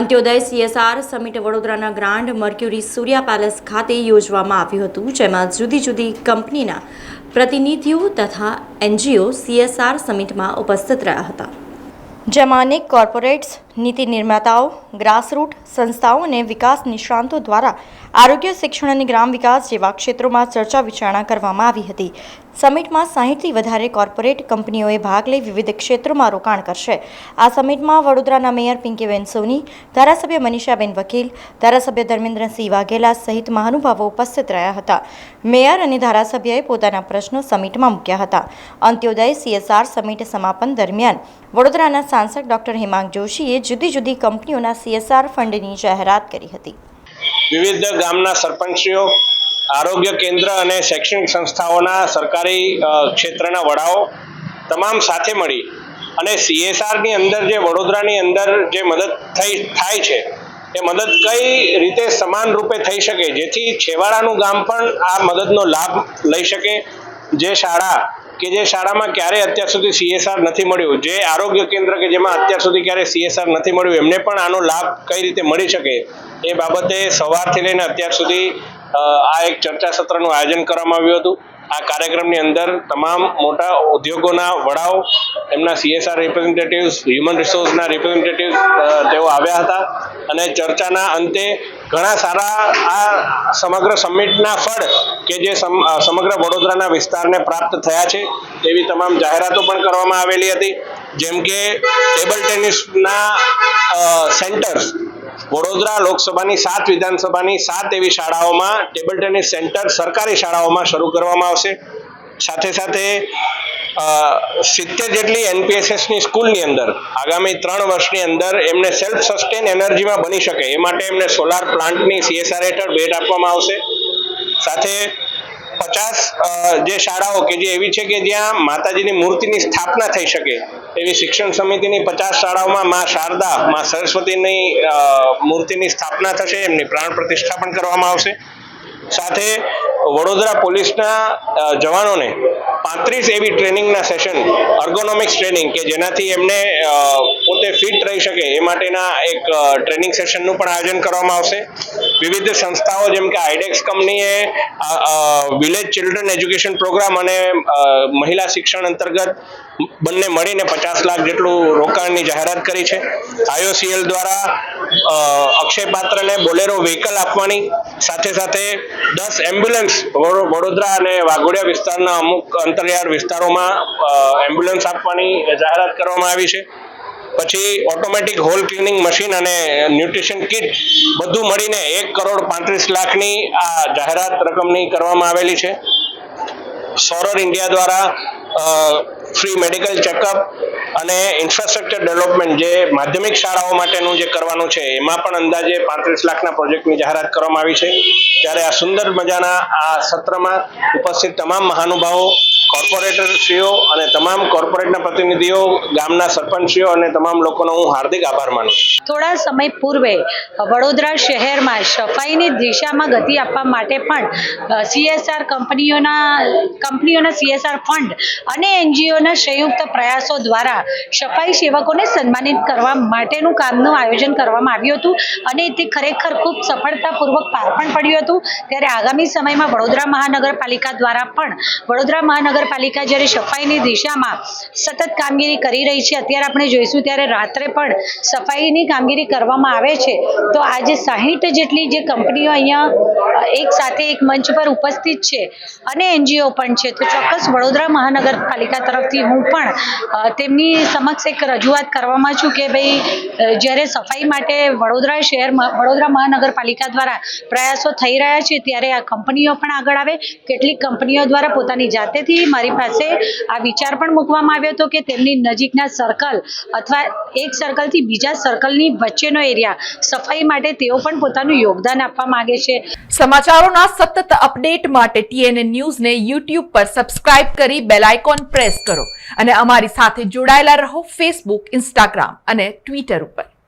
અંત્યોદય CSR summit વડોદરાના grand Mercure Surya palace ખાતે યોજવામાં આવ્યું હતું, જેમાં જુદી જુદી કંપનીના પ્રતિનિધિઓ તથા એનજીઓ સીએસઆર સમિટમાં ઉપસ્થિત રહ્યા હતા. જેમાં અનેક કોર્પોરેટ્સ નીતિ નિર્માતાઓ ગ્રાસરૂટ સંસ્થાઓ અને વિકાસ નિષ્ણાંતો દ્વારા આરોગ્ય, શિક્ષણ અને ગ્રામ વિકાસ જેવા ક્ષેત્રોમાં ચર્ચા વિચારણા કરવામાં આવી હતી. સમિટમાં સાહીઠથી વધારે કોર્પોરેટ કંપનીઓએ ભાગ લઈ વિવિધ ક્ષેત્રોમાં રોકાણ કરશે. આ સમિટમાં વડોદરાના મેયર પિંકીબેન સોની, ધારાસભ્ય મનીષાબેન વકીલ, ધારાસભ્ય ધર્મેન્દ્રસિંહ વાઘેલા સહિત મહાનુભાવો ઉપસ્થિત રહ્યા હતા. મેયર અને ધારાસભ્યએ પોતાના પ્રશ્નો સમિટમાં મૂક્યા હતા. અંત્યોદય, સીએસઆર સમિટ સમાપન દરમિયાન વડોદરાના સાંસદ ડોક્ટર હેમાંગ જોશીએ જુદી જુદી કંપનીઓના સીએસઆર ફંડની જાહેરાત કરી હતી. વિવિધ ગામના સરપંચીઓ, આરોગ્ય કેન્દ્ર અને શૈક્ષણિક સંસ્થાઓના સરકારી ક્ષેત્રના વડાઓ તમામ સાથે મળી અને સીએસઆરની અંદર જે વડોદરાની અંદર જે મદદ થઈ, થાય છે, એ મદદ કઈ રીતે સમાન રૂપે થઈ શકે? જેથી છેવાડાનું ગામ પણ આ મદદનો લાભ લઈ શકે, જે શાળા કે જે શાળામાં ક્યારેય અત્યાર સુધી સીએસઆર નથી મળ્યું, જે આરોગ્ય કેન્દ્ર કે જેમાં અત્યાર સુધી ક્યારે સીએસઆર નથી મળ્યું, એમને પણ આનો લાભ કઈ રીતે મળી શકે, એ બાબતે સવારથી લઈને અત્યાર સુધી આ એક ચર્ચા સત્રનું આયોજન કરવામાં આવ્યું હતું. આ કાર્યક્રમની અંદર તમામ મોટા ઉદ્યોગોના વડાઓ, એમના સીએસઆર રિપ્રેઝેન્ટેટિવ્સ હ્યુમન રિસોર્સના રિપ્રેઝેન્ટેટિવ્સ તેઓ આવ્યા હતા. અને ચર્ચાના અંતે ઘણા સારા આ સમગ્ર સમિટના ફળ કે જે સમ- સમગ્ર વડોદરાના વિસ્તારને પ્રાપ્ત થયા છે, એવી તમામ જાહેરાતો પણ કરવામાં આવેલી હતી. જેમ કે ટેબલ ટેનિસના સેન્ટર્સ, વડોદરા લોકસભાની સાત, વિધાનસભાની સાત એવી શાળાઓમાં ટેબલ ટેનિસ સેન્ટર સરકારી શાળાઓમાં શરૂ કરવામાં આવશે. સાથે સાથે સિત્તેર જેટલી એનપીએસએસની સ્કૂલની અંદર, આગામી ત્રણ વર્ષની અંદર એમને સેલ્ફ સસ્ટેન એનર્જીમાં બની શકે. એ માટે એમને સોલાર પ્લાન્ટની સીએસઆર હેઠળ ભેટ આપવામાં આવશે. સાથે પચાસ જે શાળાઓ કે જે એવી છે કે જ્યાં માતાજીની મૂર્તિની સ્થાપના થઈ શકે, એવી શિક્ષણ સમિતિની પચાસ શાળાઓમાં માં શારદા, માં સરસ્વતીની મૂર્તિની સ્થાપના થશે, એમની પ્રાણ પ્રતિષ્ઠા પણ કરવામાં આવશે. સાથે વડોદરા પોલીસના જવાનોને પાંત્રીસ એવી ટ્રેનિંગના સેશન અર્ગોનોમિક્સ ટ્રેનિંગ કે જેનાથી એમને પોતે ફિટ રહી શકે એ માટેના એક ટ્રેનિંગ સેશનનું પણ આયોજન કરવામાં આવશે. વિવિધ સંસ્થાઓ જેમ કે આઈડેક્સ કંપનીએ વિલેજ ચિલ્ડ્રન એજ્યુકેશન પ્રોગ્રામ અને મહિલા શિક્ષણ અંતર્ગત બંને મળીને પચાસ લાખ જેટલું રોકાણની જાહેરાત કરી છે. આઈઓસીએલ દ્વારા અ, અક્ષય પાત્રને બોલેરો વ્હીકલ આપવાની સાથે સાથે દસ એમ્બ્યુલન્સ વડો- વડોદરા અને વાઘોડિયા વિસ્તારના અમુક અંતરિયાળ વિસ્તારોમાં એમ્બ્યુલન્સ આપવાની જાહેરાત કરવામાં આવી છે. પછી ઓટોમેટિક હોલ ક્લિનિંગ મશીન અને ન્યુટ્રિશન કિટ બધું મળીને એક કરોડ પાંત્રીસ લાખની આ જાહેરાત રકમની કરવામાં આવેલી છે. સોરર ઇન્ડિયા દ્વારા ફ્રી મેડિકલ ચેકઅપ અને ઇન્ફ્રાસ્ટ્રક્ચર ડેવલપમેન્ટ જે માધ્યમિક શાળાઓ માટેનું જે કરવાનું છે, એમાં પણ અંદાજે પાંત્રીસ લાખના પ્રોજેક્ટની જાહેરાત કરવામાં આવી છે. ત્યારે આ સુંદર મજાના આ સત્રમાં ઉપસ્થિત તમામ મહાનુભાવો કોર્પોરેટરશ્રીઓ અને તમામ કોર્પોરેટના પ્રતિનિધિઓ, ગામના સરપંચશ્રીઓ અને તમામ લોકોનો હું હાર્દિક આભાર માનું થોડા સમય પૂર્વે વડોદરા શહેરમાં સફાઈની દિશામાં ગતિ આપવા માટે પણ સીએસઆર કંપનીઓના કંપનીઓના સીએસઆર ફંડ અને એનજીઓના સંયુક્ત પ્રયાસો દ્વારા સફાઈ સેવકોને સન્માનિત કરવા માટેનું કામનું આયોજન કરવામાં આવ્યું હતું અને તે ખરેખર ખૂબ સફળતાપૂર્વક પાર પણ પડ્યું હતું. ત્યારે આગામી સમયમાં વડોદરા મહાનગરપાલિકા દ્વારા પણ, વડોદરા મહાનગરપાલિકા જ્યારે સફાઈની દિશામાં સતત કામગીરી કરી રહી છે, અત્યારે આપણે જોઈશું ત્યારે રાત્રે પણ સફાઈની કામગીરી કરવામાં આવે છે. તો આજે સાહીઠ જેટલી જે કંપનીઓ અહીંયા એક સાથે એક મંચ પર ઉપસ્થિત છે અને એનજીઓ પણ છે. તો ચોક્કસ વડોદરા મહાનગરપાલિકા તરફથી હું પણ તેમની સમક્ષ એક રજૂઆત કરવામાં છું કે ભાઈ જ્યારે સફાઈ માટે વડોદરા શહેરમાં વડોદરા મહાનગરપાલિકા દ્વારા પ્રયાસો થઈ રહ્યા છે, ત્યારે આ કંપનીઓ પણ આગળ આવે. કેટલીક કંપનીઓ દ્વારા પોતાની જાતેથી મારી પાસે આ વિચાર પણ મૂકવામાં આવ્યો હતો કે તેમની નજીકના સર્કલ અથવા એક સર્કલથી બીજા સર્કલની વચ્ચેનો એરિયા સફાઈ માટે તેઓ પણ પોતાનું યોગદાન આપવા માંગે છે. સમાચારોના સતત અપડેટ માટે ટીએનએ ન્યૂઝને યુટ્યુબ પર સબસ્ક્રાઇબ કરી બેલ આઇકોન પ્રેસ કરો અને અમારી સાથે જોડાયેલા રહો ફેસબુક ઇન્સ્ટાગ્રામ અને ટ્વિટર ઉપર.